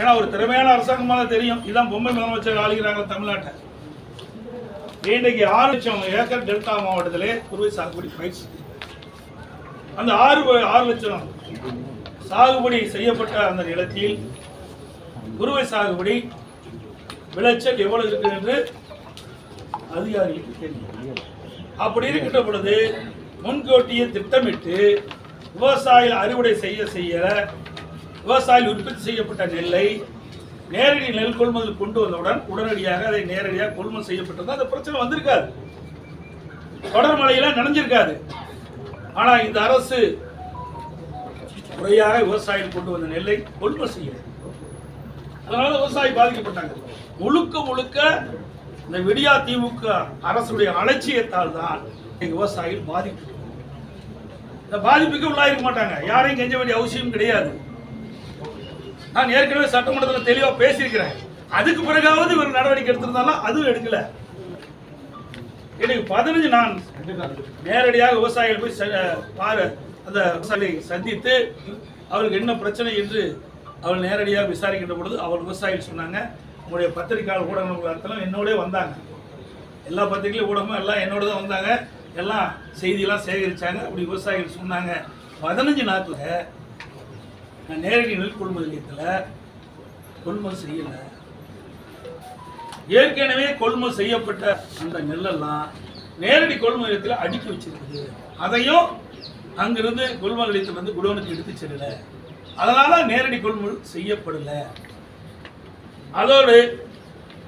ஏன்னா ஒரு திறமையான அரசாங்கமாக தெரியும். இதான் பொம்மை முதலமைச்சர் ஆளுகிறாங்க தமிழ்நாட்டை. இன்றைக்கு ஆறு லட்சம் ஏக்கர் டெல்டா மாவட்டத்திலே குறுவை சாகுபடி பயிற்சி. அந்த ஆறு ஆறு லட்சம் சாகுபடி செய்யப்பட்ட அந்த நிலத்தில் குறுவை சாகுபடி விளைச்சல் எவ்வளவு இருக்கு என்று அதிகாரிகளுக்கு தெரியும் அப்படி இருக்கின்ற பொழுது முன்கூட்டியே திட்டமிட்டு விவசாயிகள் அறுவடை செய்ய செய்ய விவசாயிகள் உற்பத்தி செய்யப்பட்ட நெல்லை நேரடி நெல் கொள்முதல் கொண்டு வந்தவுடன் உடனடியாக அதை நேரடியாக கொள்முதல் செய்யப்பட்டது அந்த பிரச்சனை வந்திருக்காது. தொடர் மழையில நனைஞ்சிருக்காது. இந்த அரசு முறையாக விவசாயிகள் கொண்டு வந்த நெல்லை கொள்முதல் செய்யல. அதனால விவசாயி பாதிக்கப்பட்டாங்க. முழுக்க முழுக்க இந்த விடியா திமுக அரசுடைய அலட்சியத்தால் தான் விவசாயிகள் பாதிப்பு. இந்த பாதிப்புக்கு உள்ளாயிருக்க மாட்டாங்க. யாரையும் கெஞ்ச வேண்டிய அவசியம் கிடையாது. நான் ஏற்கனவே சட்டமன்றத்தில் தெளிவாக பேசியிருக்கிறேன். அதுக்கு பிறகாவது இவர் நடவடிக்கை எடுத்திருந்தாலும் அதுவும் எடுக்கல. எனக்கு பதினஞ்சு நான் நேரடியாக விவசாயிகள் போய் ச- பாரு அந்த விவசாயிகளை சந்தித்து அவருக்கு என்ன பிரச்சனை என்று அவர் நேரடியாக விசாரிக்கின்ற பொழுது அவர் விவசாயிகள் சொன்னாங்க. உங்களுடைய பத்திரிகையாளர் ஊடகங்கள் என்னோடய வந்தாங்க. எல்லா பத்திரிகையும் ஊடகமும் எல்லாம் என்னோட தான் வந்தாங்க. எல்லாம் செய்தியெல்லாம் சேகரிச்சாங்க. அப்படி விவசாயிகள் சொன்னாங்க. பதினஞ்சு நாட்டில் நான் நேரடி நெல் கொள்முதல் நிலையத்தில் கொள்முதல் செய்யலை. ஏற்கனவே கொள்முதல் செய்யப்பட்ட அந்த நெல்லெல்லாம் நேரடி கொள்முதல் நிலையத்தில் அடுக்கி வச்சிருக்குது. அதையும் அங்கிருந்து கொள்முதல் நிலையத்திலிருந்து குடோனுக்கு எடுத்து செல்லல. அதனால நேரடி கொள்முதல் செய்யப்படலை. அதோடு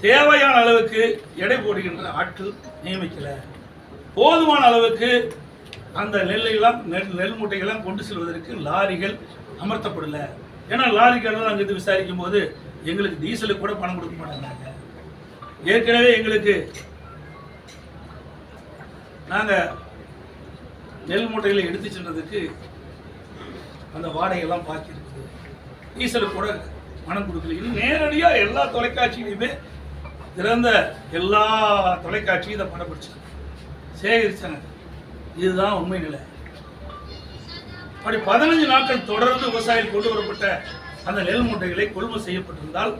தேவையான அளவுக்கு எடை போடுகின்ற ஆட்கள் நியமிக்கலை. போதுமான அளவுக்கு அந்த நெல்லையெல்லாம் நெல் நெல் மூட்டைகள்லாம் கொண்டு செல்வதற்கு லாரிகள் அமர்த்தப்படல. ஏன்னா லாரிக்காரர்கள் அங்கிருந்து விசாரிக்கும் போது எங்களுக்கு டீசலுக்கு கூட பணம் கொடுக்க மாட்டேங்கிறாங்க. ஏற்கனவே எங்களுக்கு நாங்கள் நெல் மூட்டைகளை எடுத்து சென்றதுக்கு அந்த வாடகையெல்லாம் பாக்கி டீசலுக்கு கூட பணம் கொடுக்கல. இன்னும் நேரடியாக எல்லா தொலைக்காட்சியிலையுமே திறந்த எல்லா தொலைக்காட்சியும் இதை படப்பிடிச்சாங்க சேகரிச்சாங்க. இதுதான் உண்மை நிலை. அப்படி பதினஞ்சு நாட்கள் தொடர்ந்து விவசாயிகள் கொண்டு வரப்பட்ட அந்த நெல் மூட்டைகளை கொள்முதல் செய்யப்பட்டிருந்தால்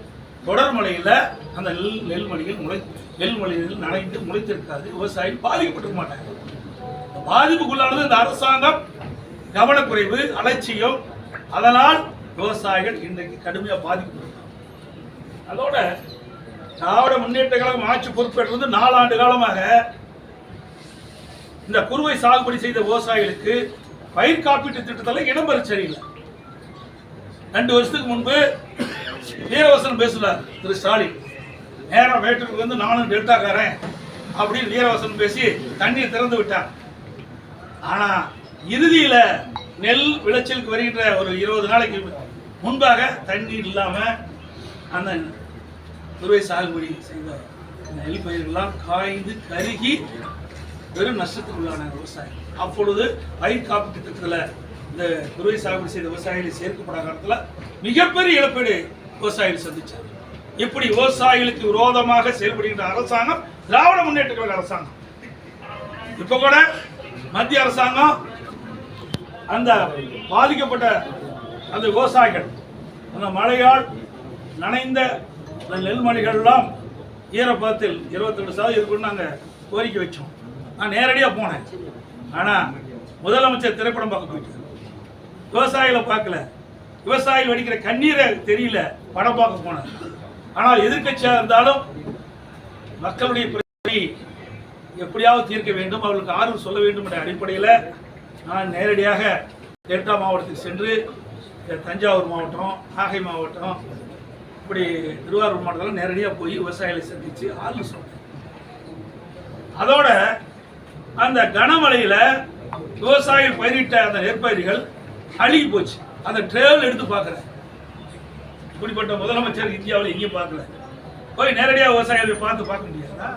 தொடர் மழையில் அந்த நெல் நெல்மணிகள் முளை நெல்மணிகள் நனைந்து முளைத்திருக்காது. விவசாயிகள் பாதிக்கப்பட்டிருக்க மாட்டாங்க பாதிப்புக்குள்ளானது இந்த அரசாங்கம் கவனக்குறைவு அலட்சியம். அதனால் விவசாயிகள் இன்றைக்கு கடுமையாக பாதிக்கப்பட்டிருக்காங்க. அதோட திராவிட முன்னேற்ற கழகம் ஆட்சி பொறுப்பேற்றது நாலாண்டு காலமாக இந்த குறுவை சாகுபடி செய்த விவசாயிகளுக்கு பயிர் காப்பீட்டு திட்டத்தில் இடம்பெற சரியில்லை ரெண்டு வருஷத்துக்கு முன்பு வீரவசனம் பேசினார் திரு ஸ்டாலின் நேரம் வேட்டூருக்கு வந்து நானும் டெல்டாக்காரன் அப்படின்னு வீரவசனம் பேசி தண்ணீர் திறந்து விட்டார். ஆனால் இறுதியில் நெல் விளைச்சலுக்கு வருகின்ற ஒரு இருபது நாளைக்கு முன்பாக தண்ணி இல்லாமல் அந்த துறை சாகுபடி செய்த நெல் பயிர்கள்லாம் காய்ந்து கருகி பெரும் நஷ்டத்துக்கு உள்ளான விவசாயம். அப்பொழுது பயிர் காப்பீட்டு திட்டத்தில் இந்த குறுவை சாகுபடி செய்த விவசாயிகள் சேர்க்கப்படாத காலத்தில் மிகப்பெரிய இழப்பீடு விவசாயிகள் சந்திச்சார் இப்படி விவசாயிகளுக்கு விரோதமாக செயல்படுகின்ற அரசாங்கம் திராவிட முன்னேற்ற கழக அரசாங்கம். இப்ப கூட மத்திய அரசாங்கம் அந்த பாதிக்கப்பட்ட அந்த விவசாயிகள் அந்த மழையால் நனைந்த நெல்மணிகள்லாம் ஈரப்பதத்தில் இருபத்தி ரெண்டு இருபத்தெட்டு சதவீதம் இருக்குன்னு நாங்கள் கோரிக்கை வச்சோம். நான் நேரடியாக போனேன். ஆனால் முதலமைச்சர் திரைப்படம் பார்க்க போயிட்டு விவசாயிகளை பார்க்கல. விவசாயிகள் வடிக்கிற கண்ணீரை தெரியல படம் பார்க்க போனேன் ஆனால் எதிர்க்கட்சியாக இருந்தாலும் மக்களுடைய பிரச்சனை எப்படியாவது தீர்க்க வேண்டும் அவர்களுக்கு ஆர்வம் சொல்ல வேண்டும் என்ற அடிப்படையில் நான் நேரடியாக டெல்டா மாவட்டத்துக்கு சென்று தஞ்சாவூர் மாவட்டம் நாகை மாவட்டம் இப்படி திருவாரூர் மாவட்டத்தில் நேரடியாக போய் விவசாயிகளை சந்தித்து ஆர்வம் சொன்னேன். அதோட அந்த கனமழையில விவசாயிகள் பயிரிட்ட அந்த நெற்பயிர்கள் அழுகி போச்சு. அந்த ட்ரேவல் எடுத்து பார்க்குறேன். இப்படிப்பட்ட முதலமைச்சர் இந்தியாவில் எங்கேயும் பார்க்கல. போய் நேரடியாக விவசாயிகளை பார்த்து பார்க்க முடியாதா?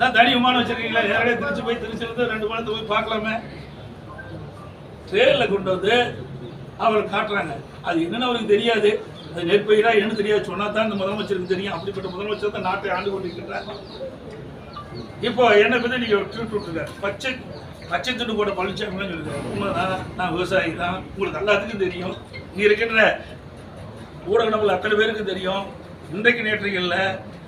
தான் தனி விமானம் வச்சிருக்கீங்களா? நேரடியாக திருச்சி போய் திருச்சியிலிருந்து ரெண்டு மாதத்தை போய் பார்க்கலாமே. ட்ரெயினில் கொண்டு வந்து அவர் காட்டுறாங்க. அது என்னன்னு அவருக்கு தெரியாது. அது நெற்பயிரா என்னன்னு தெரியாது. சொன்னா தான் இந்த முதலமைச்சருக்கு தெரியும். அப்படிப்பட்ட முதலமைச்சர் தான் நாட்டை ஆண்டு கொண்டிருக்கிறாங்க இப்போ என்னை பற்றி நீங்கள் ட்ரீட் விட்டுருங்க. பச்சை பச்சை துண்டு போட்ட பழனிசாமிலாம் சொல்லிருக்காரு உண்மைதான். நான் விவசாயி தான். உங்களுக்கு எல்லாத்துக்கும் தெரியும். நீ இருக்கின்ற ஊடக நபர்கள் அத்தனை பேருக்கு தெரியும். இன்றைக்கு நேற்றைக்கு இல்லை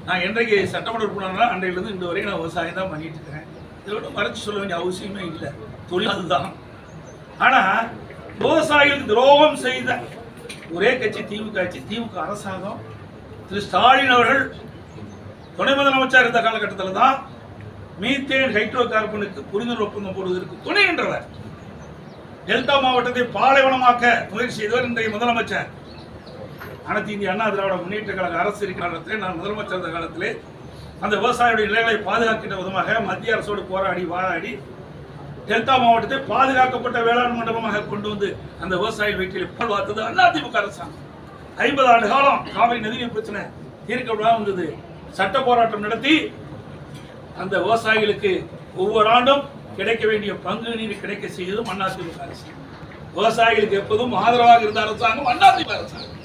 நான் என்றைக்கு சட்டமன்ற உறுப்பினர்னா அன்றையிலிருந்து இன்று வரைக்கும் நான் விவசாயம் தான் பண்ணிட்டு இருக்கிறேன். இதை விட மறைச்சு சொல்ல வேண்டிய அவசியமே இல்லை. தொழில் அதுதான் ஆனால் விவசாயிகளுக்கு துரோகம் செய்த ஒரே கட்சி திமுக ஆட்சி திமுக அரசாங்கம் திரு ஸ்டாலின் அவர்கள் துணை முதலமைச்சர் இருந்த காலகட்டத்தில் தான் மீத்தேன் ஹைட்ரோ கார்பனுக்கு புரிந்துணர்வு ஒப்பந்தம் போடுவதற்கு துணை என்றவர். டெல்டா மாவட்டத்தை பாலைவனமாக்க முயற்சி செய்தவர் இன்றைய முதலமைச்சர். அனைத்து இந்திய அண்ணா திராவிட முன்னேற்ற கழக அரசு இருக்கிற காலத்திலே நான் முதலமைச்சர் இருந்த காலத்திலே அந்த விவசாயியுடைய நிலைகளை பாதுகாக்கின்ற விதமாக மத்திய அரசோடு போராடி வாராடி டெல்டா மாவட்டத்தை பாதுகாக்கப்பட்ட வேளாண் மண்டலமாக கொண்டு வந்து அந்த விவசாய வீட்டில் பால் அதிமுக அரசாங்கம். ஐம்பது ஆண்டு காலம் காவிரி நதிநீர் பிரச்சனை தீர்க்கப்படாமல் இருந்தது. சட்ட போராட்டம் நடத்தி அந்த விவசாயிகளுக்கு ஒவ்வொரு ஆண்டும் கிடைக்க வேண்டிய பங்கு நீர் கிடைக்க செய்ததும் அதிமுக அரசு. விவசாயிகளுக்கு எப்போதும் ஆதரவாக இருந்த அரசாங்கம் அதிமுக அரசாங்கம்.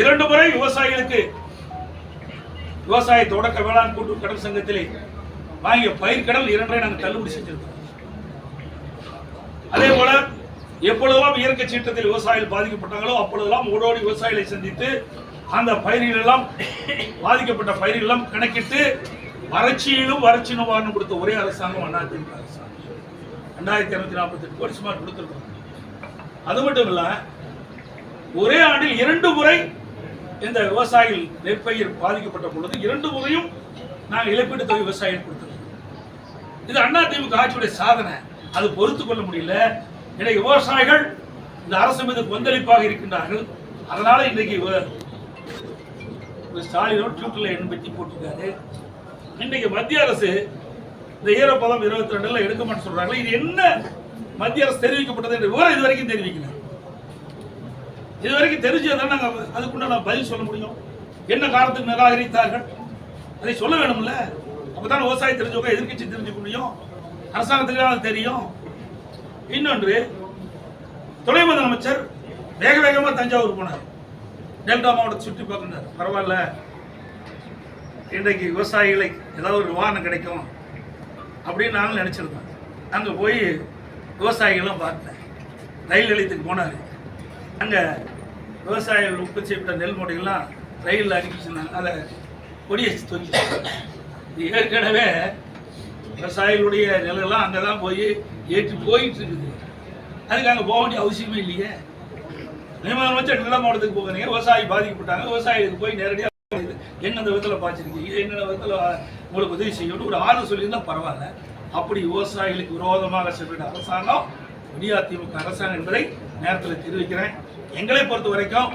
இரண்டு முறை விவசாயிகளுக்கு விவசாய தொடக்க வேளாண் கூட்டு கடன் சங்கத்திலே வாங்கிய பயிர் இரண்டரை நாங்கள் தள்ளுபடி செஞ்சிருக்கோம். அதே போல எப்பொழுதெல்லாம் இயற்கை சீற்றத்தில் விவசாயிகள் பாதிக்கப்பட்டாங்களோ அப்பொழுதெல்லாம் ஓடோடி விவசாயிகளை சந்தித்து அந்த பயிர்கள் எல்லாம் பாதிக்கப்பட்ட பயிர்கள் எல்லாம் கணக்கிட்டு வறட்சியிலும் வறட்சி நிவாரணம் கொடுத்த ஒரே அரசாங்கம் அதிமுக அரசாங்கம். ரெண்டாயிரத்தி இருநூத்தி நாற்பத்தி எட்டு கோடி சுமார் கொடுத்துருக்கோம். அது மட்டும் இல்ல ஒரே ஆண்டில் இரண்டு முறை இந்த விவசாயிகள் நெற்பயிர் பாதிக்கப்பட்ட பொழுது இரண்டு முறையும் நாங்கள் இழப்பீட்டு தொகை விவசாயிகள் கொடுத்துருக்கோம். இது அண்ணா திமுக ஆட்சியுடைய சாதனை. அது பொறுத்து கொள்ள முடியல. இன்னைக்கு விவசாயிகள் இந்த அரசு மீது கொந்தளிப்பாக இருக்கின்றார்கள். அதனால இன்றைக்கு இவ- ட்விட்டரில் ஸ்டாலினோட என்ன பற்றி போட்டிருக்காரு. இன்றைக்கு மத்திய அரசு இந்த ஈரப்பதம் இருபத்தி ரெண்டுல எடுக்க மாட்டேன்னு சொல்றாங்க இது என்ன மத்திய அரசு தெரிவிக்கப்பட்டது என்ற விவரம் இது வரைக்கும் தெரிவிக்கல. இது வரைக்கும் தெரிஞ்சதான் நாங்க அதுக்குள்ள பதில் சொல்ல முடியும். என்ன காரணத்துக்கு நிராகரித்தார்கள்? அதை சொல்ல வேணும்ல. அப்பதான் விவசாயி தெரிஞ்சவங்க எதிர்கட்சி தெரிஞ்சுக்க முடியும். அரசாங்கத்துக்கு தெரியும். இன்னொன்று துணை முதலமைச்சர் வேக வேகமா தஞ்சாவூர் போனார். டெல்டா மாவட்டத்தை சுற்றி பார்க்கின்றார் பரவாயில்ல. இன்றைக்கு விவசாயிகளை ஏதாவது ஒரு நிவாரணம் கிடைக்கும் அப்படின்னு நானும் நினச்சிருந்தேன். அங்கே போய் விவசாயிகளும் பார்த்தேன். ரயில் நிலையத்துக்கு போனார். அங்கே விவசாயிகள் உற்பத்தி செய்யப்பட்ட நெல் மூட்டைகள்லாம் ரயிலில் அனுப்பிச்சிருந்தாங்க அதை கொடியை தொங்கி ஏற்கனவே விவசாயிகளுடைய நிலெல்லாம் அங்கே தான் போய் ஏற்றி போயிட்டு இருக்குது. அதுக்கு அங்கே போக வேண்டிய அவசியமே இல்லையே. நியமனம் வச்சு நில மாவட்டத்துக்கு போகிறீங்க விவசாயி பாதிக்கப்பட்டாங்க. விவசாயிகளுக்கு போய் நேரடியாக என்னென்ன விதத்தில் பாய்ச்சிருக்கீங்க? என்னென்ன விதத்தில் உங்களுக்கு உதவி செய்யணும் ஒரு ஆறு சொல்லியிருந்தால் பரவாயில்ல. அப்படி விவசாயிகளுக்கு விரோதமாக செல்கிற அரசாங்கம் அதிமுக அரசாங்கம் என்பதை நேரத்தில் தெரிவிக்கிறேன். எங்களை பொறுத்த வரைக்கும்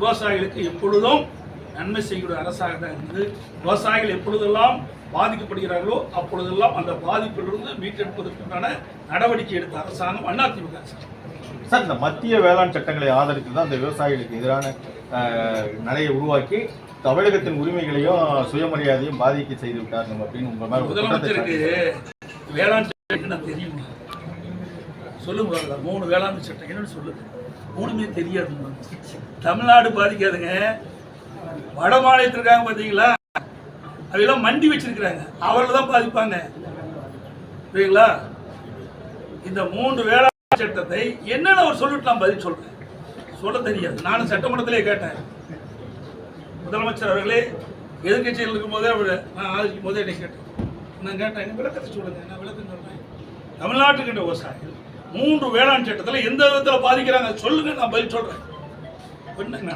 விவசாயிகளுக்கு எப்பொழுதும் நன்மை செய்யக்கூடிய அரசாக தான் இருந்தது விவசாயிகள் எப்பொழுதெல்லாம் பாதிக்கப்படுகிறார்களோ அப்பொழுதெல்லாம் அந்த பாதிப்பிலிருந்து மீட்டெடுப்பதற்கான நடவடிக்கை எடுத்த அரசாங்கம் அதிமுக அரசாங்கம். சார் இந்த மத்திய வேளாண் சட்டங்களை ஆதரித்து தான் இந்த விவசாயிகளுக்கு எதிரான நிலையை உருவாக்கி தமிழகத்தின் உரிமைகளையும் சுயமரியாதையும் பாதிக்க செய்து விட்டார்கள் அப்படின்னு உங்க மேல முதலமைச்சருக்கு வேளாண் சட்டம் தெரியுமா? சொல்லுங்க. மூணு வேளாண் சட்டம் என்னன்னு சொல்லுங்க மூணுமே தெரியாது. தமிழ்நாடு பாதிக்காதுங்க. வட மாநிலத்தில் இருக்காங்க பார்த்தீங்களா அதெல்லாம் மண்டி வச்சிருக்கிறாங்க. அவர்கள் தான் பாதிப்பாங்க. புரியுங்களா இந்த மூன்று வேளாண் சட்டத்தை என்னன்னு அவர் சொல்லிட்டு நான் பதில் சொல்றேன். சொல்ல தெரியாது. நானும் சட்டமன்றத்திலே கேட்டேன். முதலமைச்சர் அவர்களே எதிர்கட்சியில் இருக்கும்போதே அவர் நான் ஆதரிக்கும் போதே என்னை கேட்டேன் நான் கேட்டேன் என்ன விளக்கத்தை சொல்லுங்க நான் விளக்கம் சொல்றேன். தமிழ்நாட்டுக்கின்ற விவசாயிகள் மூன்று வேளாண் சட்டத்தில் எந்த விதத்தில் பாதிக்கிறாங்க சொல்லுங்க நான் பதில் சொல்றேன். என்னங்க?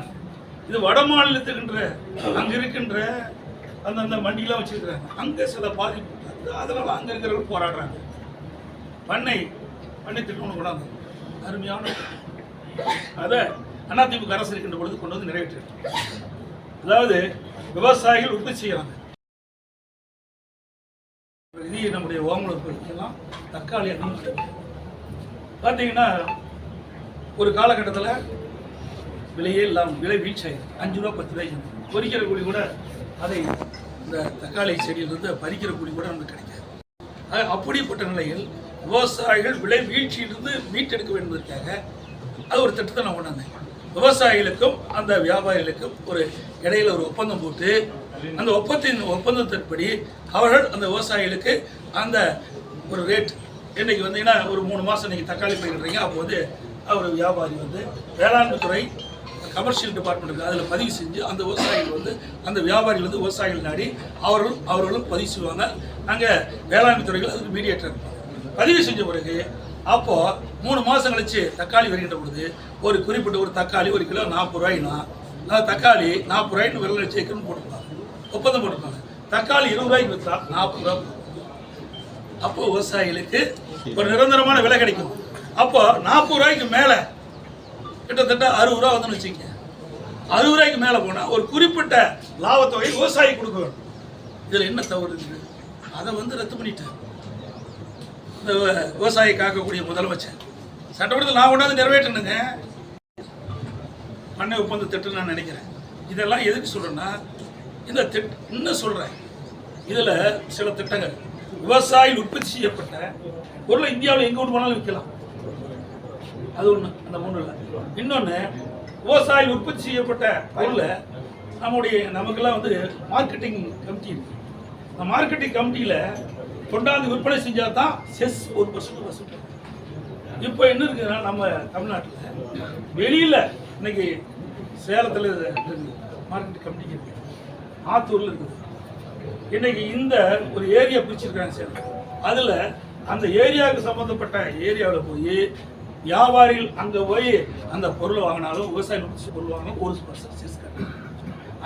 இது வட மாநிலத்துக்குன்ற அங்கே இருக்கின்ற அந்தந்த மண்டியெலாம் வச்சுருக்கிறாங்க. அங்கே சில பாதிப்பு அதனால் அங்கே இருக்கிறவங்க போராடுறாங்க. பண்ணை பண்ணை திட்டம் கொண்டாந்து. அருமையான அதை அதிமுக அரசு இருக்கின்ற பொழுது கொண்டு வந்து நிறைவேற்றிருக்கோம் அதாவது விவசாயிகள் உற்பத்தி செய்கிறாங்க இது நம்முடைய ஓமல உற்பத்திக்கெல்லாம் தக்காளி அதிகமாக பார்த்தீங்கன்னா ஒரு காலகட்டத்தில் விலையே இல்லாமல் விலை வீழ்ச்சியாயிருக்கு அஞ்சு ரூபா பத்து ரூபாய்க்கு பொறிக்கிற கூலி கூட அதை இந்த தக்காளி செடியிலிருந்து பறிக்கிற கூலி கூட நமக்கு கிடைக்காது. அப்படிப்பட்ட நிலையில் விவசாயிகள் விலை வீழ்ச்சியிலிருந்து மீட்டெடுக்க வேண்டும் அது ஒரு திட்டத்தை நான் கொண்டாந்தேன் விவசாயிகளுக்கும் அந்த வியாபாரிகளுக்கும் ஒரு இடையில ஒரு ஒப்பந்தம் போட்டு அந்த ஒப்பந்தத்தின் ஒப்பந்தத்தின்படி அவர்கள் அந்த விவசாயிகளுக்கு அந்த ஒரு ரேட் இன்னைக்கு வந்தீங்கன்னா ஒரு மூணு மாதம் நீங்கள் தக்காளி பயிரிடுறீங்க அப்போ வந்து அவர் வியாபாரி வந்து வேளாண்மை துறை கமர்ஷியல் டிபார்ட்மெண்ட் இருக்குது அதில் பதிவு செஞ்சு அந்த விவசாயிகள் வந்து அந்த வியாபாரிகள் வந்து விவசாயிகள் நாடி அவர்களும் அவர்களும் பதிவு செய்வாங்க. நாங்கள் வேளாண்மை துறைகள் அதுக்கு மீடியேட்டர் பதிவு செஞ்ச பிறகு அப்போது மூணு மாதம் கழிச்சு தக்காளி வருகின்ற பொழுது ஒரு குறிப்பிட்ட ஒரு தக்காளி ஒரு கிலோ நாற்பது ரூபாய்னா அந்த தக்காளி நாற்பது ரூபாய்னு விரல் வச்சு வைக்கணும்னு போட்டுருப்பாங்க. ஒப்பந்தம் போட்டிருப்பாங்க. தக்காளி இருபது ரூபாய்க்கு விற்றா நாற்பது ரூபா அப்போ விவசாயிகளுக்கு ஒரு நிரந்தரமான விலை கிடைக்கும். அப்போ நாற்பது ரூபாய்க்கு மேலே கிட்டத்தட்ட அறுபது ரூபா வந்துன்னு வச்சுக்கோங்க. அறுபது ரூபாய்க்கு மேலே போனால் ஒரு குறிப்பிட்ட லாபத்தொகை விவசாயி கொடுக்க வேண்டும் இதில் என்ன தவறு இருக்குது அதை வந்து ரத்து பண்ணிட்டார். இந்த விவசாயி காக்கக்கூடிய முதலமைச்சர். சட்டப்படத்தில் நான் கொண்டாந்து நிறைவேற்றணுங்க பண்ணை ஒப்பந்த திட்டம் நான் நினைக்கிறேன். இதெல்லாம் எதுக்கு சொல்கிறேன்னா இந்த திட் இன்னும் சொல்கிறேன் இதில் சில திட்டங்கள். விவசாயிகள் உற்பத்தி செய்யப்பட்ட பொருளை இந்தியாவில் எங்கே கொண்டு போனாலும் விற்கலாம். அது ஒன்று அந்த மூன்று இல்லை. இன்னொன்று விவசாயிகள் உற்பத்தி செய்யப்பட்ட பொருளை நம்முடைய நமக்கெல்லாம் வந்து மார்க்கெட்டிங் கமிட்டி இருக்கு. அந்த மார்க்கெட்டிங் கமிட்டியில் கொண்டாந்து விற்பனை செஞ்சால் தான் செஸ் ஒரு பர்சன்ட் வசூல் இப்போ என்ன இருக்குன்னா நம்ம தமிழ்நாட்டில் வெளியில் இன்னைக்கு சேலத்தில் மார்க்கெட் கமிட்டி இருக்குது ஆத்தூரில் இருக்குது இன்னைக்கு இந்த ஒரு ஏரியா பிரிச்சிருக்காங்க சேலம். அதில் அந்த ஏரியாவுக்கு சம்மந்தப்பட்ட ஏரியாவில் போய் வியாபாரிகள் அங்கே போய் அந்த பொருளை வாங்கினாலும் விவசாயம் முடிச்சு பொருள் வாங்கினாலும் ஒரு பர்சன்ட் செஸ்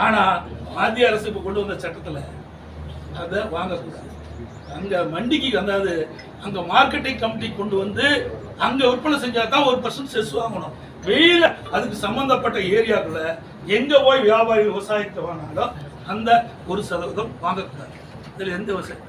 ஆனால் மத்திய அரசு இப்போ கொண்டு வந்த சட்டத்தில் அதை வாங்கக்கூடாது. அங்கே மண்டிக்கு அதாவது அங்கே மார்க்கெட்டிங் கமிட்டி கொண்டு வந்து அங்கே விற்பனை செஞ்சால் தான் ஒரு பர்சன்ட் செஸ் வாங்கணும். வெளியில அதுக்கு சம்பந்தப்பட்ட ஏரியாக்குள்ள எங்க போய் வியாபாரி விவசாயத்தை வாங்கினாலும் அந்த ஒரு சதவீதம் வாங்கக்கூடாது. இதுல எந்த விவசாயம்?